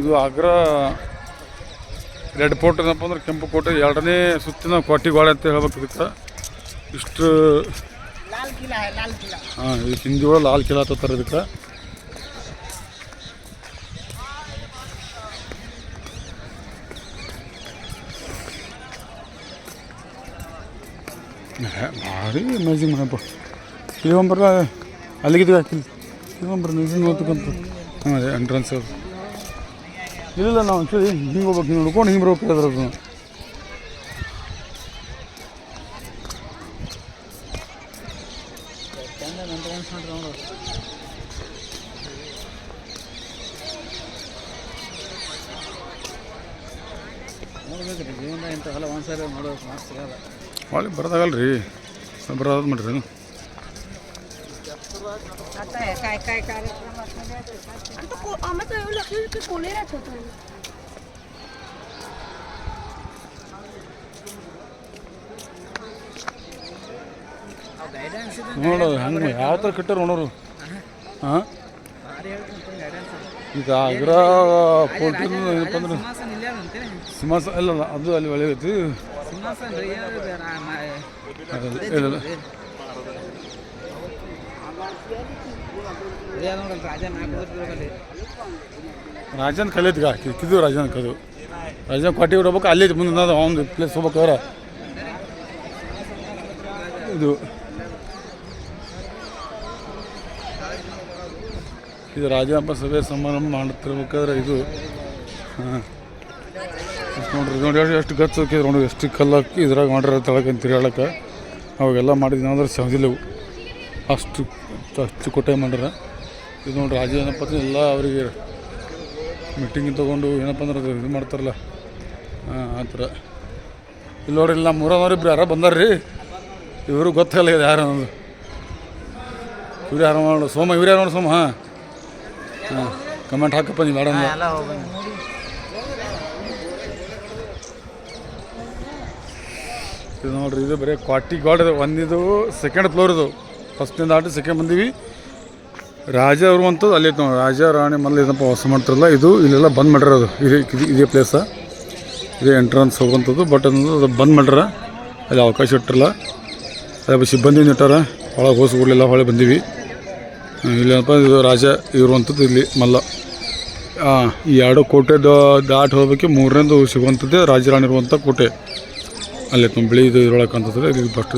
ಇದು ಅಗ್ರ red fort ಏನಪ್ಪ ಅಂದ್ರೆ ಕೆಂಪು ಕೋಟೆ, ಎರಡನೇ ಸುತ್ತಿನ ಕೋಟೆಗೋಳೆ ಅಂತ ಹೇಳ್ಬೇಕು ಇದಕ್ಕೆ. ಇಷ್ಟು ಹಾಂ, ಇದು ಹಿಂದಿ ಒಳಗೆ ಲಾಲ್ ಕಿಲಾ ತೋತಾರೆ ಇದಕ್ಕೆ. ಭಾರಿ ಅಮೇಝಿಂಗ್ ಮಾಡಪ್ಪ ಇಲ್ಲಿ ಒಂಬರ ಅಲ್ಲಿಗಿದ್ದು ಹಾಕಿಲ್ಲ. ಇಲ್ಲಿ ಹಾಂ ಅದೇ. ಎಂಟ್ರೆನ್ಸ್ ಇಲ್ಲ ನಾವು ಆ್ಯಕ್ಚುಲಿ ಹಿಂಗೆ ಹೋಗ್ಬೇಕು ಹಿಂಗೆ ನೋಡ್ಕೊಂಡು ಹಿಂಗೆ ಬರ್ಬೇಕು ಅದ್ರದ್ದು ನೋಡ್ಬೇಕ್ರಿ ಜೀವನ ಮಾರ್ಕ್ಸ್ ಸಿಗಲ್ಲ. ಭಾಳ ಬರೋದಾಗಲ್ಲ ರೀ. ಬರೋದು ಮಾಡ್ರಿ आता है काय काय कार्यक्रम आता को आम्हाला तर एवढं लक्षात की कोणी राहत होतं ಗೈಡೆನ್ಸ್ ಇದೆ ನೋಡೋದು ಹಂಗೆ ಯಾವ ಥರ ಕಟ್ಟಾರ ನೋಡೋರು ಹಾಂ ಭಾರಿ ಹೇಳ್ತೀನಿ ಗೈಡೆನ್ಸ್ ಈಗ ಆಗ್ರಾ ಫೋರ್ಟ್ ಏನಪ್ಪ ಅಂದ್ರೆ ಸಿಂಹಾಸನ ಇಲ್ಲೇ ಅದಂತೆ ಸಿಂಹಾಸ ಇಲ್ಲ ಇಲ್ಲ, ಅದು ಅಲ್ಲಿ ಒಳಗೆ ಐತಿ ಸಿಂಹಾಸನ ರೀ ಅದಲ್ಲ, ಇಲ್ಲ ಇಲ್ಲ. ಇದೇ ನೋಡಲ್ಲ ರಾಜ ನಾಲ್ಕು ರಾಜನ್ ಕಲಿಯತ್ಗ ಕಿದ್ದು ರಾಜನ್ ಕದು. ರಾಜನ್ ಕೊಟ್ಟಿ ಹೋಗ್ಬೇಕು ಅಲ್ಲಿ ಮುಂದೆ ನಾವು ಒಂದು ಪ್ಲೇಸ್ ಹೋಗ್ಬೇಕಾದ್ರೆ ಇದು. ಇದು ರಾಜಪ್ಪ ಸಭೆ ಸಮಾರಂಭ ಮಾಡ್ತಿರ್ಬೇಕಾದ್ರೆ ಇದು. ಹಾಂ. ನೋಡ್ರಿ ನೋಡಿ ಎಷ್ಟು- ಗಚ್ಚ ಹಾಕಿದ್ರು ನೋಡಿ, ಎಷ್ಟು ಕಲ್ಲು ಹಾಕಿ ಇದ್ರಾಗ ಮಾಡ್ಯಾರ ತೆಳಗೆ ಹೇಳಕ್ಕೆ ಅವಾಗೆಲ್ಲ ಮಾಡಿದ್ವಿ ಅಂದ್ರೆ ಸಹಜಿಲ್ಲವು ಅಷ್ಟು ಅಷ್ಟು ಕೊಟ್ಟೆ ಮಾಡ್ಯಾರ ಇದು ನೋಡ್ರಿ ರಾಜ ಏನಪ್ಪ ಎಲ್ಲ ಅವರಿಗೆ ಮೀಟಿಂಗ್ ತೊಗೊಂಡು ಏನಪ್ಪ ಅಂದ್ರೆ ಅದು ಇದು ಮಾಡ್ತಾರಲ್ಲ. ಹಾಂ, ಆ ಥರ. ಇಲ್ಲಿ ನೋಡ್ರಿ ನಮ್ಮ ಮೂರನವ್ರು ಇಬ್ರು ಯಾರೋ ಬಂದಾರ ರೀ ಇವರು ಗೊತ್ತಾಗಲ್ಲ ಇದು ಯಾರು ಅನ್ನೋದು. ಇವ್ರು ಯಾರು ನೋಡು, ಸೋಮ, ಇವ್ರು ಯಾರು ನೋಡಿ ಸೋಮ, ಹಾಂ. ಹಾಂ ಕಮೆಂಟ್ ಹಾಕಪ್ಪ, ನೀವು ಹೋಗಿ ಇದು ನೋಡ್ರಿ, ಇದು ಬರೀ ಕ್ವಾಟಿ ಗಾಡ್ ಇದೆ ಒಂದಿದು ಸೆಕೆಂಡ್ ಫ್ಲೋರ್ ಇದು. ಫಸ್ಟಿಂದ ಆಟ ಸೆಕೆಂಡ್ ಬಂದೀವಿ. ರಾಜ ಅವರು ಅಂತದ್ದು ಅಲ್ಲಿ ನಾವು ರಾಜ, ರಾಣಿ ಮೊದಲು ಏನಪ್ಪ ವಾಸ ಮಾಡ್ತಾರಲ್ಲ, ಇದು ಇಲ್ಲೆಲ್ಲ ಬಂದ್ ಮಾಡಿರೋದು ಇದೇ ಇದು ಪ್ಲೇಸ ಇದೇ ಎಂಟ್ರೆನ್ಸ್ ಹೋಗುವಂಥದ್ದು. ಬಟ್ ಅದು ಬಂದ್ ಮಾಡ್ಯಾರ. ಅಲ್ಲಿ ಅವಕಾಶ ಇಟ್ಟಿರಲ್ಲ. ಅದೇ ಸಿಬ್ಬಂದಿ ಇಟ್ಟಾರ. ಒಳಗೆ ಹೋಸ್ ಕೊಡಲಿಲ್ಲ ಹೊಳೆ ಬಂದೀವಿ. ಇಲ್ಲೇನಪ್ಪ, ಇದು ರಾಜ ಇರುವಂಥದ್ದು ಇಲ್ಲಿ ಮಲ್ಲ ಈ ಎರಡು ಕೋಟೆ ದಾಟಿ ಹೋಗಬೇಕು ಮೂರನೇದು ಸಿಗುವಂಥದ್ದೇ ರಾಜರಾಣಿ ಇರುವಂಥ ಕೋಟೆ. ಅಲ್ಲಿ ಬಿಳಿ ಇದು ಇರೋಳಕ್ಕಂಥದ್ದು ಇಲ್ಲಿ ಬಸ್ಟ್